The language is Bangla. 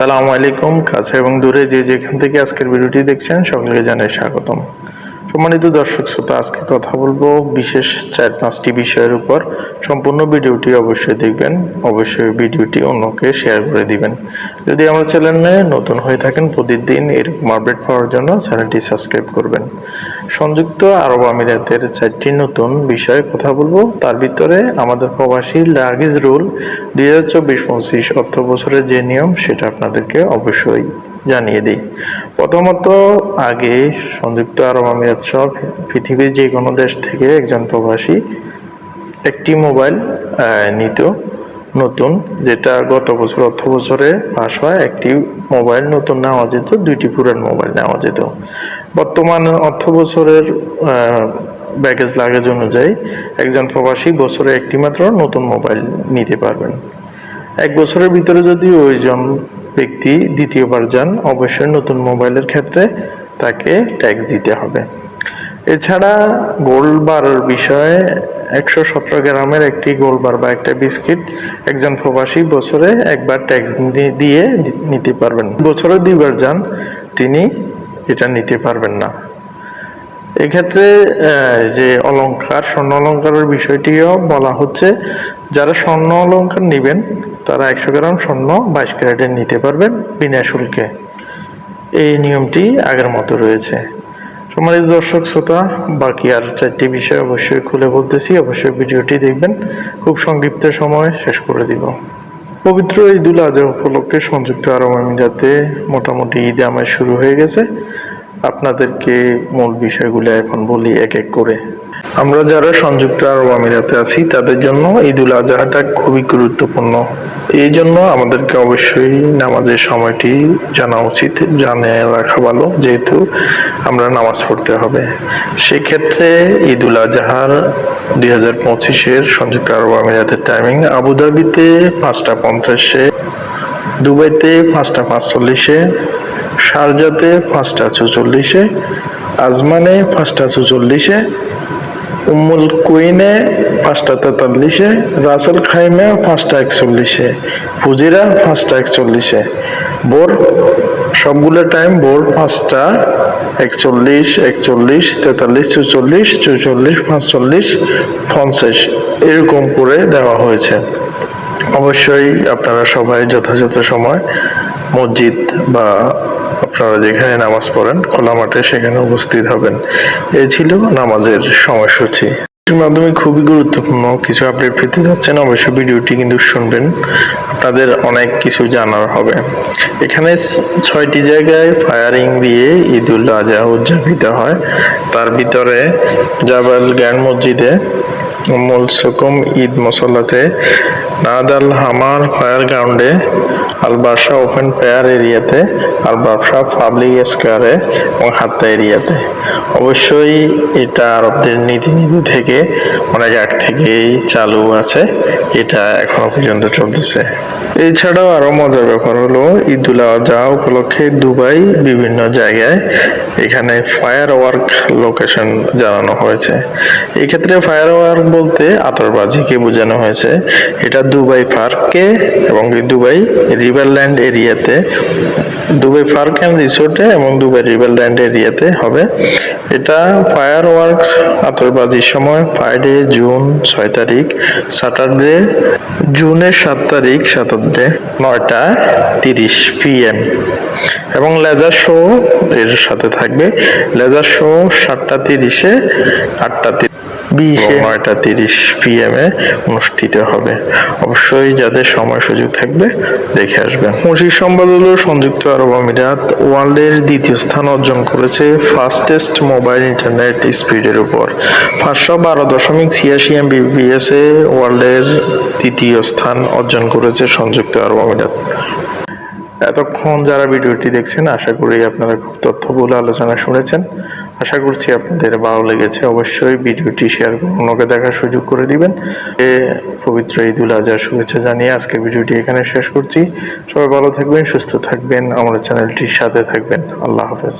সালামু আলাইকুম কাছে এবং দূরে যে যেখান থেকে আজকের ভিডিওটি দেখছেন সকলকে জানাই স্বাগতম। সম্মানিত দর্শক শ্রোতা, আজকে কথা বলব বিশেষ চার পাঁচটি বিষয়ের উপর। সম্পূর্ণ ভিডিওটি অবশ্যই দেখবেন, অবশ্যই ভিডিওটি অন্যকে শেয়ার করে দিবেন। যদি আমার চ্যানেলে নতুন হয়ে থাকেন, প্রতিদিন এরকম আপডেট পাওয়ার জন্য চ্যানেলটি সাবস্ক্রাইব করবেন। সংযুক্ত আরব আমিরাতের চারটি নতুন বিষয়ে কথা বলব। তার ভিতরে আমাদের প্রবাসী লাগেজ রুল দুই হাজার চব্বিশ পঁচিশ অর্থ বছরের যে নিয়ম, সেটা আপনাদেরকে অবশ্যই জানিয়ে দিই। প্রথমত, আগে সংযুক্ত আরব আমিরাত সহ পৃথিবীর যে কোনো দেশ থেকে একজন প্রবাসী একটি মোবাইল নিত। নতুন, যেটা গত বছর অর্থ বছরে পাস হয়, একটি মোবাইল নতুন নেওয়া যেত, দুইটি পুরান মোবাইল নেওয়া যেত। বর্তমান অর্থ বছরের ব্যাগেজ লাগেজ অনুযায়ী একজন প্রবাসী বছরে একটি মাত্র নতুন মোবাইল নিতে পারবেন। এক বছরের ভিতরে যদি ওইজন ব্যক্তি দ্বিতীয়বার যান অবশ্যই নতুন মোবাইলের ক্ষেত্রে তাকে ট্যাক্স দিতে হবে। এছাড়া গোল্ড বারের বিষয়ে একশো সতেরো গ্রামের একটি গোল্ড বার বা একটা বিস্কিট একজন প্রবাসী বছরে একবার ট্যাক্স দিয়ে নিতে পারবেন। বছরে দুইবার যান, তিনি এটা নিতে পারবেন না। এক্ষেত্রে যে অলংকার, স্বর্ণ অলংকারের বিষয়টিও বলা হচ্ছে, যারা স্বর্ণ অলংকার নেবেন তারা একশো গ্রাম স্বর্ণ বাইশ ক্যারেটের নিতে পারবেন বিনা শুল্কে। এই নিয়মটি আগের মতো রয়েছে। সম্মানিত দর্শক, শ্রোতা, বাকি আর চারটি বিষয় অবশ্যই খুলে বলতেছি, অবশ্যই ভিডিওটি দেখবেন। খুব সংক্ষিপ্ত সময় শেষ করে দিব। পবিত্র ঈদুল আজহা উপলক্ষে সংযুক্ত আরব আমিরাতে মোটামুটি ঈদ আমার শুরু হয়ে গেছে। আপনাদেরকে মূল বিষয়গুলো এখন বলি এক এক করে। আমরা যারা সংযুক্ত আরব আমিরাতে আছি, তাদের জন্য ঈদুল আজহাটা খুবই গুরুত্বপূর্ণ। এই জন্য আমাদেরকে অবশ্যই নামাজের সময়টি জানা উচিত, জানে রাখা ভালো, যেহেতু আমরা নামাজ পড়তে হবে। সেক্ষেত্রে ঈদুল আজহার দুই হাজার পঁচিশের সংযুক্ত আরব আমিরাতের টাইমিং আবুধাবিতে পাঁচটা পঞ্চাশে, দুবাইতে পাঁচটা পাঁচচল্লিশে, শারজাতে পাঁচটা চৌচল্লিশে আজমানে পাঁচটা চৌচল্লিশে উম্মুল কুইনে পাঁচটা তেতাল্লিশে, রাসেল খাইমে পাঁচটা একচল্লিশে ফুজিরা পাঁচটা একচল্লিশে। বোর সবগুলো টাইম ভোর পাঁচটা, একচল্লিশ একচল্লিশ, তেতাল্লিশ, চৌচল্লিশ চৌচল্লিশ, পাঁচচল্লিশ, পঞ্চাশ, এরকম করে দেওয়া হয়েছে। অবশ্যই আপনারা সবাই যথাযথ সময় মসজিদ বা আপনারা যেখানে নামাজ পড়েন, খোলা মাঠে সেখানে উপস্থিত হবেন। এই ছিল নামাজের সময়সূচি। মাধ্যমে খুবই গুরুত্বপূর্ণ কিছু আপডেট পেতে যাচ্ছেন, অবশ্যই ভিডিওটি কিন্তু শুনবেন। আপনাদের অনেক কিছু জানার হবে। এখানে ছয়টি জায়গায় ফায়ারিং দিয়ে ঈদ উল আজহা উদযাপিত হয়। তার ভিতরে জাবাল জ্ঞান মসজিদে মূল সুকুম ঈদ মসল্লাতে নাদাল হামার ফায়ার গ্রাউন্ডে আল বাসা ওপেন পেয়ার এরিয়াতে আল বাসা পাবলিক স্কোয়ারে এবং হাত্তা এরিয়াতে। অবশ্যই এটা আরবদের নীতি নীতি থেকে, অনেক আগ থেকেই চালু আছে, এটা এখনও পর্যন্ত চলতেছে। এছাড়াও আরও মজার ব্যাপার হলো ঈদুল আজহা উপলক্ষে দুবাই বিভিন্ন জায়গায় এখানে ফায়ার ওয়ার্ক লোকেশন জানানো হয়েছে। এক্ষেত্রে ফায়ার ওয়ার্ক বলতে আতরবাজিকে বোঝানো হয়েছে। এটা দুবাই পার্কে এবং দুবাই রিভারল্যান্ড এরিয়াতে। দুবাই পার্ক অ্যান্ড রিসোর্টে এবং দুবাই রিভারল্যান্ড এরিয়াতে হবে। এটা ফায়ার ওয়ার্কস আতরবাজির সময় ফ্রাইডে জুন ছয় তারিখ স্যাটারডে জুনের সাত তারিখ শতাব্দে নয়টা তিরিশ পিএম এবং লেজার শো এর সাথে থাকবে। লেজার শো সাতটা তিরিশে, আটটা বিশে নয়টা তিরিশ পিএম এ অনুষ্ঠিত হবে। অবশ্যই যাদের সময় সুযোগ থাকবে দেখে আসবেন। মসির সংবাদ হলো সংযুক্ত আরব আমিরাত ওয়ার্ল্ডের দ্বিতীয় স্থান অর্জন করেছে ফাস্টেস্ট মোবাইল ইন্টারনেট স্পিডের উপর। পাঁচশো বারো দশমিক ছিয়াশি এমবিবিএস এ ওয়ার্ল্ডের তৃতীয় স্থান অর্জন করেছে সংযুক্ত আরব আমিরাত। এতক্ষণ যারা ভিডিওটি দেখছেন আশা করি আপনারা খুব তথ্যবহুল আলোচনা শুনেছেন। আশা করছি আপনাদের ভালো লেগেছে। অবশ্যই ভিডিওটি শেয়ার করুন অন্যকে দেখার সুযোগ করে দিবেন। এ পবিত্র ঈদুল আজহার শুভেচ্ছা জানিয়ে আজকে ভিডিওটি এখানে শেষ করছি। সবাই ভালো থাকবেন, সুস্থ থাকবেন। আমাদের চ্যানেলটির সাথে থাকবেন। আল্লাহ হাফেজ।